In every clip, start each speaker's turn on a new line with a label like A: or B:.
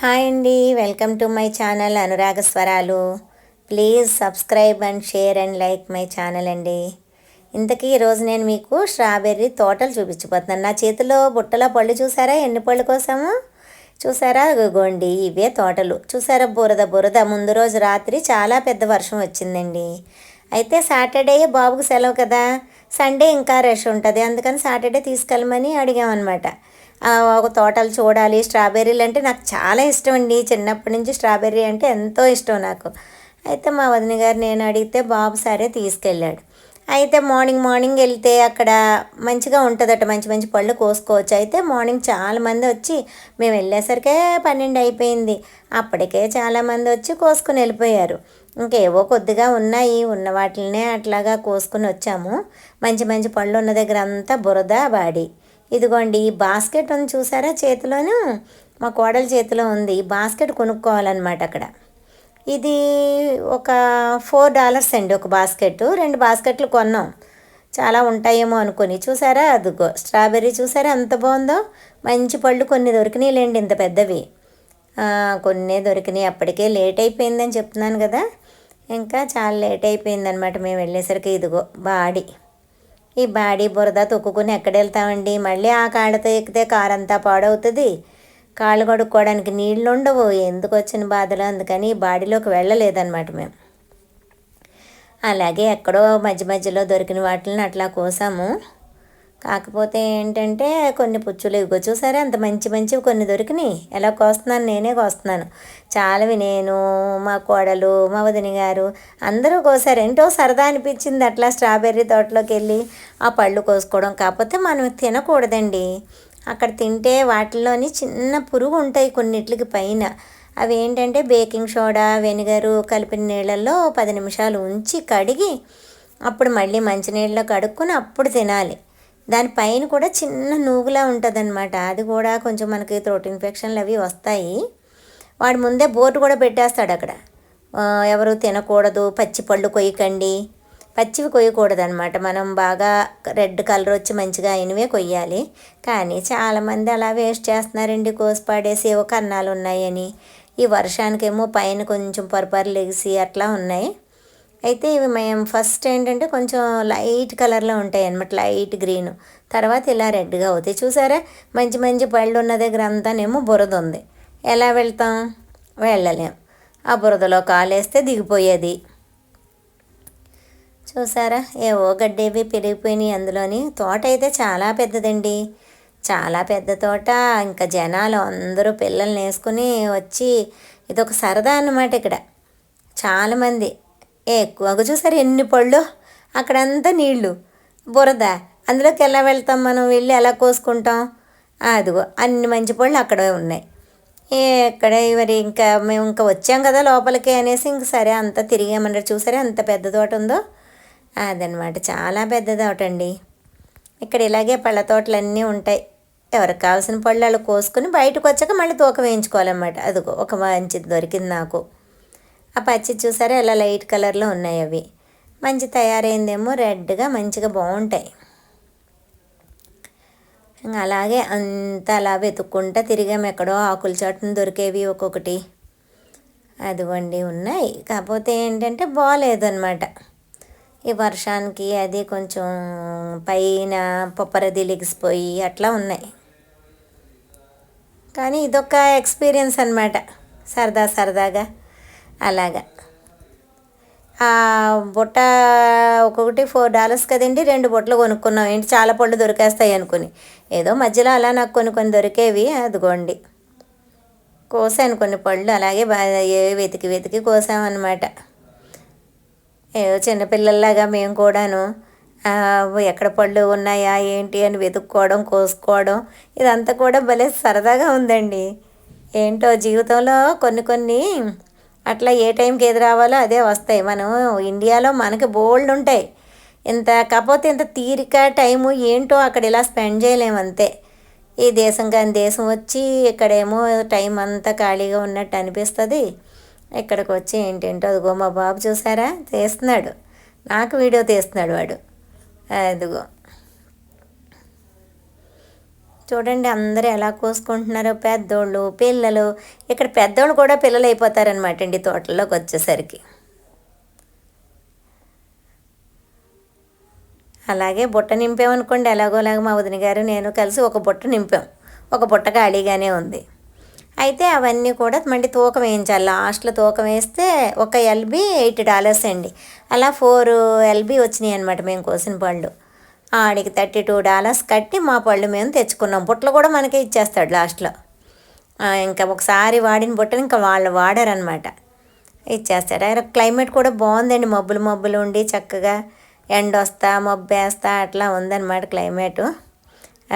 A: Hi అండి. Welcome to my channel అనురాగ స్వరాలు. Please subscribe and share and like my channel అండి. ఇంతకీ ఈరోజు నేను మీకు స్ట్రాబెర్రీ తోటలు చూపించిపోతున్నాను నా చేతిలో బుట్టలో పళ్ళు చూసారా? ఎన్ని పళ్ళు కోసాము? చూసారా? గోండి ఇవే తోటలు. చూసారా? బురద బురద. ముందు రోజు రాత్రి చాలా పెద్ద వర్షం వచ్చిందండి. అయితే సాటర్డే బాబుకు సెలవు కదా. సండే ఇంకా రష్ ఉంటుంది. అందుకని సాటర్డే తీసుకెళ్ళమని అడిగామన్నమాట. ఒక తోటలు చూడాలి. స్ట్రాబెర్రీలు అంటే నాకు చాలా ఇష్టం అండి చిన్నప్పటి నుంచి స్ట్రాబెర్రీ అంటే ఎంతో ఇష్టం నాకు. అయితే మా వదిన గారు నేను అడిగితే బాబు సరే తీసుకెళ్ళాడు. అయితే మార్నింగ్ మార్నింగ్ వెళ్తే అక్కడ మంచిగా ఉంటుందట. మంచి మంచి పళ్ళు కోసుకోవచ్చు. అయితే మార్నింగ్ చాలామంది వచ్చి మేము వెళ్ళేసరికే పన్నెండు అయిపోయింది. అప్పటికే చాలామంది వచ్చి కోసుకుని వెళ్ళిపోయారు. ఇంకేవో కొద్దిగా ఉన్నాయి. ఉన్న వాటినే అట్లాగా కోసుకుని వచ్చాము. మంచి మంచి పళ్ళు ఉన్న దగ్గర అంతా బురద బాడి. ఇదిగోండి ఈ బాస్కెట్ ఉంది చూసారా చేతిలోను? మా కోడల చేతిలో ఉంది. ఈ బాస్కెట్ కొనుక్కోవాలన్నమాట అక్కడ. ఇది ఒక ఫోర్ డాలర్స్ అండి ఒక బాస్కెట్. రెండు బాస్కెట్లు కొన్నాం. చాలా ఉంటాయేమో అనుకొని. చూసారా అదిగో స్ట్రాబెర్రీ చూసారా ఎంత బాగుందో? మంచి పళ్ళు కొన్ని దొరికినాయిలేండి ఇంత పెద్దవి. కొన్ని దొరికినాయి. అప్పటికే లేట్ అయిపోయిందని చెప్తున్నాను కదా. ఇంకా చాలా లేట్ అయిపోయిందనమాట మేము వెళ్ళేసరికి ఇదిగో బాడీ. ఈ బాడీ బురద తొక్కుకుని ఎక్కడెళ్తామండి? మళ్ళీ ఆ కాళ్ళతో ఎక్కితే కారు అంతా పాడవుతుంది. కాళ్ళు కడుక్కోవడానికి నీళ్ళు ఉండవు ఎందుకు వచ్చిన బాధలు? అందుకని ఈ బాడీలోకి వెళ్ళలేదన్నమాట మేము. అలాగే ఎక్కడో మధ్య మధ్యలో దొరికిన వాటిని అట్లా కోసాము. కాకపోతే ఏంటంటే కొన్ని పుచ్చులు ఇగో చూసారా? అంత మంచి మంచివి కొన్ని దొరికినాయి. ఎలా కోస్తున్నాను? నేనే కోస్తున్నాను. చాలావి నేను మా కోడలు మా వదిన గారు అందరూ కోసారు. ఏంటో సరదా అనిపించింది అట్లా స్ట్రాబెర్రీ తోటలోకి వెళ్ళి ఆ పళ్ళు కోసుకోవడం. కాకపోతే మనం తినకూడదండి. అక్కడ తింటే వాటిలోని చిన్న పురుగు ఉంటాయి కొన్నిట్లకి పైన. అవి ఏంటంటే బేకింగ్ సోడా వెనిగరు కలిపిన నీళ్ళల్లో పది నిమిషాలు ఉంచి కడిగి అప్పుడు మళ్ళీ మంచినీళ్ళలో కడుక్కొని అప్పుడు తినాలి. దానిపైన కూడా చిన్న నూగులా ఉంటుందన్నమాట. అది కూడా కొంచెం మనకి త్రోట్ ఇన్ఫెక్షన్లు అవి వస్తాయి. వాడు ముందే బోర్డు కూడా పెట్టేస్తాడు అక్కడ. ఎవరు తినకూడదు పచ్చి పళ్ళు కొయ్యకండి. పచ్చివి కొయ్యకూడదు అనమాట మనం బాగా రెడ్ కలర్ వచ్చి మంచిగా అయినవే కొయ్యాలి. కానీ చాలామంది అలా వేస్ట్ చేస్తున్నారండి. కోసి పాడేసి ఏవో కన్నాలు ఉన్నాయని. ఈ వర్షానికేమో పైన కొంచెం పరపరు ఎగిసి అట్లా ఉన్నాయి. అయితే ఇవి మేము ఫస్ట్ ఏంటంటే కొంచెం లైట్ కలర్లో ఉంటాయి అనమాట లైట్ గ్రీన్. తర్వాత ఇలా రెడ్గా అవుతాయి. చూసారా? మంచి మంచి పళ్ళు ఉన్న దగ్గర అంతానేమో బురద ఉంది. ఎలా వెళ్తాం? వెళ్ళలేం. ఆ బురదలో కాలేస్తే దిగిపోయేది. చూసారా? ఏవో గడ్డేవి పెరిగిపోయినాయి అందులోని. తోట అయితే చాలా పెద్దదండి. చాలా పెద్ద తోట. ఇంకా జనాలు అందరూ పిల్లల్ని వేసుకుని వచ్చి ఇదొక సరదా అన్నమాట ఇక్కడ. చాలామంది ఎక్కువగా చూసారు ఎన్ని పళ్ళు? అక్కడంతా నీళ్ళు బురద. అందులోకి ఎలా వెళ్తాం మనం? వెళ్ళి ఎలా కోసుకుంటాం? అదిగో అన్ని మంచి పళ్ళు అక్కడే ఉన్నాయి. ఎక్కడ మరి ఇంకా మేము ఇంకా వచ్చాం కదా లోపలికి అనేసి ఇంక సరే అంతా తిరిగామన్నారు చూసారా ఎంత పెద్ద తోట ఉందో? అదనమాట. చాలా పెద్ద తోట అండి ఇక్కడ ఇలాగే పళ్ళ తోటలు అన్నీ ఉంటాయి. ఎవరికి కావాల్సిన పళ్ళు వాళ్ళు కోసుకొని బయటకు వచ్చాక మళ్ళీ తూక వేయించుకోవాలన్నమాట. అదిగో ఒక మంచిది దొరికింది నాకు. ఆ పచ్చి చూసారా? ఇలా లైట్ కలర్లో ఉన్నాయి అవి. మంచి తయారైందేమో రెడ్గా మంచిగా బాగుంటాయి. అలాగే అంత అలా వెతుక్కుంటా తిరిగాము ఎక్కడో ఆకుల చాటున దొరికేవి ఒక్కొక్కటి. అదిగోండి ఉన్నాయి. కాకపోతే ఏంటంటే బాగాలేదు అనమాట ఈ వర్షానికి అది కొంచెం పైన పొప్పరది లెగిసిపోయి అట్లా ఉన్నాయి. కానీ ఇదొక ఎక్స్పీరియన్స్ అనమాట సరదా సరదాగా. అలాగా. బుట్ట ఒక్కొక్కటి ఫోర్ డాలర్స్ కదండి రెండు బుట్టలు కొనుక్కున్నాం. ఏంటి చాలా పళ్ళు దొరికేస్తాయి అనుకుని. ఏదో మధ్యలో అలా నాకు కొన్ని కొన్ని దొరికేవి అదిగోండి. కోసాను కొన్ని పళ్ళు అలాగే బాగా వెతికి వెతికి కోసామన్నమాట. ఏదో చిన్నపిల్లల్లాగా మేము కూడాను ఎక్కడ పళ్ళు ఉన్నాయా ఏంటి అని వెతుక్కోవడం కోసుకోవడం ఇదంతా కూడా భలే సరదాగా ఉందండి. ఏంటో జీవితంలో కొన్ని కొన్ని అట్లా ఏ టైంకి ఏది రావాలో అదే వస్తాయి. మనం ఇండియాలో మనకి బోల్డ్ ఉంటాయి. ఇంత కాకపోతే ఇంత తీరిక టైము ఏంటో అక్కడ ఇలా స్పెండ్ చేయలేము అంతే. ఈ దేశం కానీ దేశం వచ్చి ఇక్కడేమో టైం అంతా ఖాళీగా ఉన్నట్టు అనిపిస్తుంది. ఇక్కడికి వచ్చి ఏంటేంటో అదిగో మా బాబు చూసారా? తీస్తున్నాడు. నాకు వీడియో తీస్తున్నాడు వాడు. అదిగో చూడండి అందరూ ఎలా కోసుకుంటున్నారో పెద్దోళ్ళు పిల్లలు. ఇక్కడ పెద్దోళ్ళు కూడా పిల్లలు అయిపోతారనమాట అండి తోటల్లోకి వచ్చేసరికి. అలాగే బుట్ట నింపామనుకోండి ఎలాగోలాగ మా వదిన గారు నేను కలిసి ఒక బుట్ట నింపాం. ఒక బుట్ట ఖాళీగానే ఉంది. అయితే అవన్నీ కూడా మళ్ళీ తూకం వేయించాలి. లాస్ట్లో తూకం వేస్తే ఒక ఎల్బీ ఎయిట్ డాలర్స్ అండి. అలా ఫోర్ ఎల్బీ వచ్చినాయి అనమాట మేము కోసిన పళ్ళు. ఆడికి థర్టీ టూ డాలర్స్ కట్టి మా పళ్ళు మేము తెచ్చుకున్నాం. బుట్టలు కూడా మనకే ఇచ్చేస్తాడు లాస్ట్లో. ఇంకా ఒకసారి వాడిన బుట్టలు ఇంకా వాళ్ళు వాడారనమాట ఇచ్చేస్తాడు. ఆయన క్లైమేట్ కూడా బాగుందండి. మబ్బులు మబ్బులు ఉండి చక్కగా ఎండ వస్తా మబ్బు వేస్తా అట్లా ఉందన్నమాట క్లైమేటు.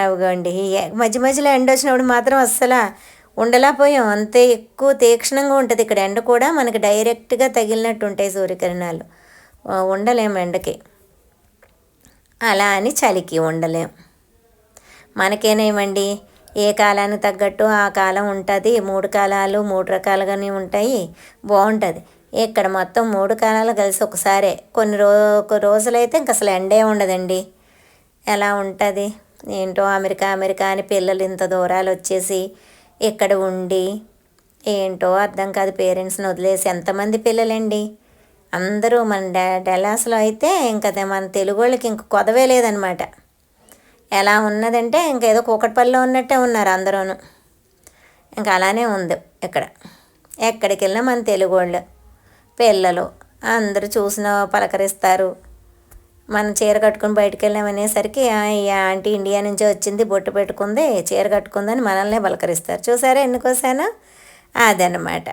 A: అవిగోండి మధ్య మధ్యలో ఎండ వచ్చినప్పుడు మాత్రం అస్సలు ఉండలేకపోయాం. అంతే ఎక్కువ తీక్షణంగా ఉంటుంది. ఇక్కడ ఎండ కూడా మనకి డైరెక్ట్గా తగిలినట్టు ఉంటాయి సూర్యకిరణాలు. ఉండలేము ఎండకి. అలా అని చలికి ఉండలేం. మనకేనేమండి? ఏ కాలానికి తగ్గట్టు ఆ కాలం ఉంటుంది. మూడు కాలాలు మూడు రకాలుగానే ఉంటాయి. బాగుంటుంది. ఇక్కడ మొత్తం మూడు కాలాలు కలిసి ఒకసారే. కొన్ని రో ఒక రోజులైతే ఇంక అసలు ఎండే ఉండదండి. ఎలా ఉంటుంది? ఏంటో అమెరికా అమెరికా అని పిల్లలు ఇంత దూరాలు వచ్చేసి ఇక్కడ ఉండి ఏంటో అర్థం కాదు. పేరెంట్స్ని వదిలేసి ఎంతమంది పిల్లలండి? అందరూ మన డె డెలాస్లో అయితే ఇంకా మన తెలుగు వాళ్ళకి ఇంక కొదవే లేదనమాట. ఎలా ఉన్నదంటే ఇంకా ఏదో కూకట్పల్లిలో ఉన్నట్టే ఉన్నారు అందరూను. ఇంకా అలానే ఉంది ఇక్కడ. ఎక్కడికి వెళ్ళినా మన తెలుగు వాళ్ళు పిల్లలు అందరూ చూసిన పలకరిస్తారు. మనం చీర కట్టుకుని బయటకు వెళ్ళామనేసరికి ఈ ఆంటీ ఇండియా నుంచి వచ్చింది బొట్టు పెట్టుకుంది చీర కట్టుకుందని మనల్నే పలకరిస్తారు. చూసారా ఎన్నికోసానా అదనమాట